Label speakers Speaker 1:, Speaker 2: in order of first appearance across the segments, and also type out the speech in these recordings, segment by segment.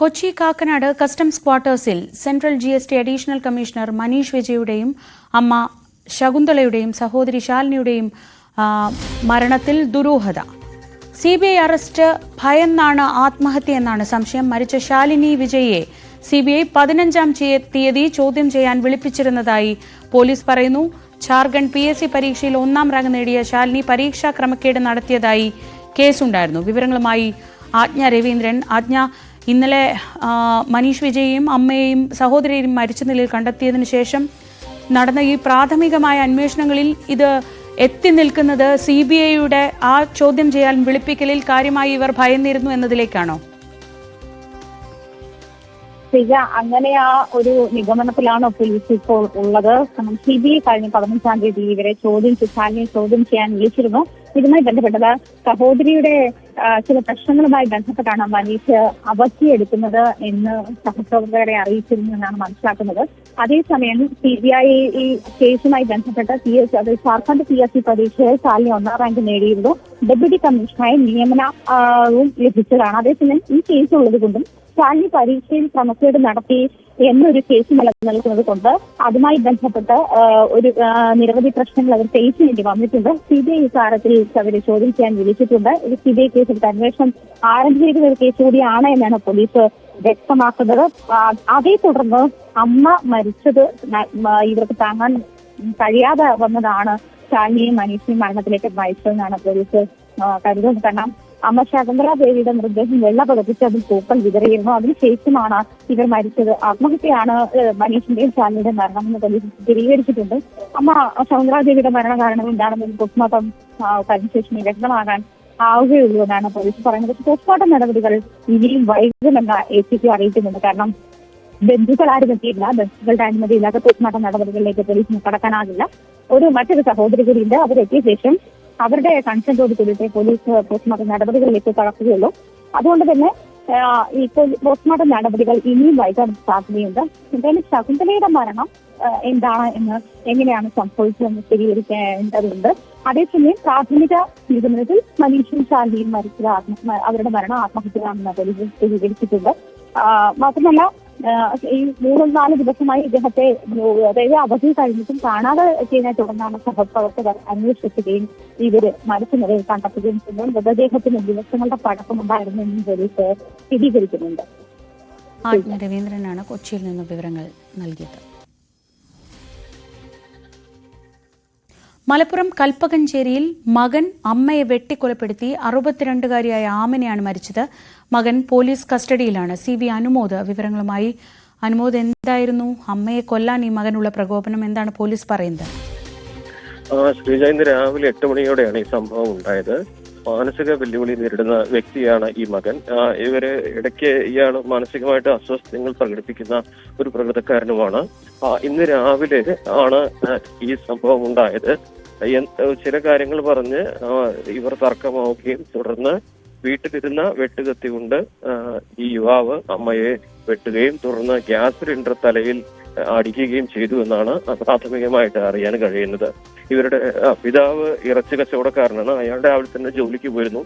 Speaker 1: Kochi Kakkanad customs ക്വാർട്ടേഴ്സിൽ central G S T additional commissioner Manish വിജയുടെയും അമ്മ ശകുന്തളയുടെയും സഹോദരി ശാലിനിയുടെയും മരണത്തിൽ ദുരൂഹത. സി ബി ഐ അറസ്റ്റ് ഭയന്നാണ് ആത്മഹത്യയെന്നാണ് സംശയം. മരിച്ച ശാലിനി വിജയെ സി ബി ഐ പതിനഞ്ചാം തീയതി ചോദ്യം ചെയ്യാൻ വിളിപ്പിച്ചിരുന്നതായി പോലീസ് പറയുന്നു. ഝാർഖണ്ഡ് പി എസ് സി പരീക്ഷയിൽ ഒന്നാം റാങ്ക് നേടിയ ശാലിനി പരീക്ഷാ ക്രമക്കേട് നടത്തിയതായി കേസുണ്ടായിരുന്നു. വിവരങ്ങളുമായി ആജ്ഞ രവീന്ദ്രൻ. ആജ്ഞ ഇന്നലെ മനീഷ് വിജയെയും അമ്മയെയും സഹോദരിയെയും മരിച്ച നിലയിൽ കണ്ടെത്തിയതിനു ശേഷം നടന്ന ഈ പ്രാഥമികമായ അന്വേഷണങ്ങളിൽ ഇത് എത്തി നിൽക്കുന്നത് സി ബി ഐയുടെ ആ ചോദ്യം ചെയ്യാൻ വിളിപ്പിക്കലിൽ കാര്യമായി ഇവർ ഭയന്നിരുന്നു എന്നതിലേക്കാണോ?
Speaker 2: സിജ അങ്ങനെ ആ ഒരു നിഗമനത്തിലാണ് പോലീസ് ഇപ്പോൾ ഉള്ളത്. സി ബി ഐ കഴിഞ്ഞ പതിനഞ്ചാം തീയതി ഇവരെ ചോദ്യം ചോദ്യം ചെയ്യാൻ വിളിച്ചിരുന്നു. ഇതുമായി ബന്ധപ്പെട്ടത് സഹോദരിയുടെ ചില പ്രശ്നങ്ങളുമായി ബന്ധപ്പെട്ടാണ് മനീഷ് അവധിയെടുക്കുന്നത് എന്ന് സഹപ്രവർത്തകരെ അറിയിച്ചിരുന്നു എന്നാണ് മനസ്സിലാക്കുന്നത്. അതേസമയം സി ബി ഐ ഈ കേസുമായി ബന്ധപ്പെട്ട് പി എസ് അത് ജാർഖണ്ഡ് പി എസ് സി പരീക്ഷയിൽ ശാലിനി ഒന്നാം റാങ്ക് നേടിയിരുന്നു. ഡെപ്യൂട്ടി കമ്മീഷണറായി നിയമനവും ലഭിച്ചതാണ്. അതേസമയം ഈ കേസ് ഉള്ളത് ശാലിനി പരീക്ഷയിൽ ക്രമക്കേട് നടത്തി എന്നൊരു കേസ് നിലനിൽക്കുന്നത് കൊണ്ട് അതുമായി ബന്ധപ്പെട്ട് ഒരു നിരവധി പ്രശ്നങ്ങൾ അവർ ഫേസ് ചെയ്യേണ്ടി വന്നിട്ടുണ്ട്. സി ബി ഐ ഇക്കാര്യത്തിൽ അവരെ ചെയ്യാൻ വിളിച്ചിട്ടുണ്ട്. ഇത് സി ബി ഐ കേസിൽ അന്വേഷണം ആരംഭിച്ചിരിക്കുന്ന ഒരു കേസ് കൂടിയാണ് എന്നാണ് പോലീസ് വ്യക്തമാക്കുന്നത്. അതേ തുടർന്ന് അമ്മ മരിച്ചത് ഇവർക്ക് താങ്ങാൻ കഴിയാതെ വന്നതാണ് ശാലിനിയും മനീഷിനെയും മരണത്തിലേക്ക് നയിച്ചതെന്നാണ് പോലീസ് കരുതുന്നത്. കാരണം അമ്മ ശകുന്തള ദേവിയുടെ മൃതദേഹം വെള്ള പകപ്പിച്ച് അതിൽ പൂക്കൾ വിതറിയിരുന്നു. അതിനുശേഷമാണ് ഇവർ മരിച്ചത്. ആത്മഹത്യയാണ് മനീഷിന്റെയും ശാലിനിയുടെയും മരണം എന്ന് പോലീസ് സ്ഥിരീകരിച്ചിട്ടുണ്ട്. അമ്മ ശകുന്തള ദേവിയുടെ മരണ കാരണം എന്താണെന്ന് പോസ്റ്റ്മോർട്ടം ശേഷം വ്യക്തമാകാൻ ആവുകയുള്ളൂ എന്നാണ് പോലീസ് പറയുന്നത്. പക്ഷേ പോസ്റ്റ്മോർട്ടം നടപടികൾ ഇനിയും വൈകുമെന്ന എ സി പി അറിയിക്കുന്നുണ്ട്. കാരണം ബന്ധുക്കൾ ആരും എത്തിയില്ല ബന്ധുക്കളുടെ അനുമതി ഇല്ലാത്ത പോസ്റ്റ്മോർട്ടം നടപടികളിലേക്ക് പോലീസിന് കടക്കാനാകില്ല. ഒരു മറ്റൊരു സഹോദരി കൂടിയുണ്ട് അവരെത്തിയ ശേഷം അവരുടെ കൺസെന്റോട് കൂടിയിട്ട് പോലീസ് പോസ്റ്റ്മോർട്ടം നടപടികളിലേക്ക് കടക്കുകയുള്ളൂ. അതുകൊണ്ട് തന്നെ ഈ പോസ്റ്റ്മോർട്ടം നടപടികൾ ഇനിയും വൈകാൻ സാധ്യതയുണ്ട്. എന്തായാലും ശകുന്തലയുടെ മരണം എന്താണ് എന്ന് എങ്ങനെയാണ് സംഭവിച്ചതെന്ന് സ്ഥിരീകരിക്കേണ്ടതുണ്ട്. അതേസമയം പ്രാഥമിക നിഗമനത്തിൽ മനീഷും ശാന്തിയും മരിച്ചത് ആത്മ അവരുടെ മരണം ആത്മഹത്യയാണെന്ന് പോലീസ് സ്ഥിരീകരിച്ചിട്ടുണ്ട് മാത്രമല്ല ഈ മൂന്നും നാല് ദിവസമായി ഇദ്ദേഹത്തെ അതായത് അവധി കഴിഞ്ഞിട്ടും കാണാതെ ചെയ്യുന്ന തുടർന്നാണ് സഹപ്രവർത്തകർ അന്വേഷിക്കുകയും ഇവർ മരിച്ച നിലയിൽ കണ്ടെത്തുകയും ചെയ്യുന്നത്. മൃതദേഹത്തിന് ദിവസങ്ങളുടെ പഴക്കമുണ്ടായിരുന്നു എന്നും പോലീസ് സ്ഥിരീകരിക്കുന്നുണ്ട്.
Speaker 1: രവീന്ദ്രനാണ് കൊച്ചിയിൽ നിന്ന് വിവരങ്ങൾ നൽകിയത്. മലപ്പുറം കൽപ്പകഞ്ചേരിയിൽ മകൻ അമ്മയെ വെട്ടിക്കൊലപ്പെടുത്തി അറുപത്തിരണ്ടുകാരിയായ ആമനെയാണ് മരിച്ചത്. മകൻ പോലീസ് കസ്റ്റഡിയിലാണ്. സി വി അനുമോദ് വിവരങ്ങളുമായി. അനുമോദ് എന്തായിരുന്നു? അമ്മയെ കൊല്ലാൻ ഈ മകനുള്ള പ്രകോപനം? എന്താണ് പോലീസ് പറയുന്നത്?
Speaker 3: ശ്രീജയന്ത് രാവിലെ എട്ട് മണിയോടെയാണ് ഈ സംഭവം ഉണ്ടായത്. മാനസിക വെല്ലുവിളി നേരിടുന്ന വ്യക്തിയാണ് ഈ മകൻ. ഇവർ ഇടയ്ക്ക് ഇയാൾ മാനസികമായിട്ട് അസ്വസ്ഥതകൾ പ്രകടിപ്പിക്കുന്ന ഒരു പ്രകൃതക്കാരനുമാണ്. ഇന്ന് രാവിലെ ആണ് ഈ സംഭവം ഉണ്ടായത്. ചില കാര്യങ്ങൾ പറഞ്ഞ് ഇവർ തർക്കമാവുകയും തുടർന്ന് വീട്ടിലിരുന്ന വെട്ടുകത്തി കൊണ്ട് ഈ യുവാവ് അമ്മയെ വെട്ടുകയും തുടർന്ന് ഗ്യാസ് സിലിണ്ടർ തലയിൽ അടിക്കുകയും ചെയ്തു എന്നാണ് പ്രാഥമികമായിട്ട് അറിയാൻ കഴിയുന്നത്. ഇവരുടെ പിതാവ് ഇറച്ചി കച്ചവടക്കാരനാണ്. അയാൾ രാവിലെ തന്നെ ജോലിക്ക് പോയിരുന്നു.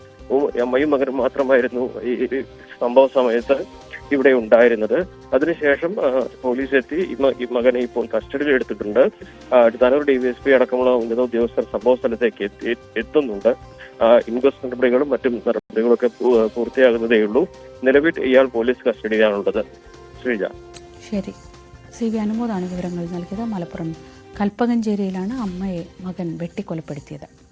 Speaker 3: അമ്മയും മകനും മാത്രമായിരുന്നു ഈ സംഭവ സമയത്ത് ഇവിടെ ഉണ്ടായിരുന്നത്. അതിനുശേഷം പോലീസ് എത്തി ഈ മകനെ ഇപ്പോൾ കസ്റ്റഡിയിൽ എടുത്തിട്ടുണ്ട്. Tanur D V S P അടക്കമുള്ള ഉന്നത ഉദ്യോഗസ്ഥർ സംഭവ സ്ഥലത്തേക്ക് എത്തി എത്തുന്നുണ്ട്. ഇൻക്വസ്റ്റ് നടപടികളും മറ്റും നടപടികളൊക്കെ പൂർത്തിയാകുന്നതേ ഉള്ളൂ. നിലവിൽ ഇയാൾ പോലീസ് കസ്റ്റഡിയിലാണുള്ളത്. ശ്രീജ.
Speaker 1: ശരി. സി വി അനുമോദാണ് വിവരങ്ങൾ നൽകിയത്. മലപ്പുറം കൽപ്പകഞ്ചേരിയിലാണ് അമ്മയെ മകൻ വെട്ടിക്കൊലപ്പെടുത്തിയത്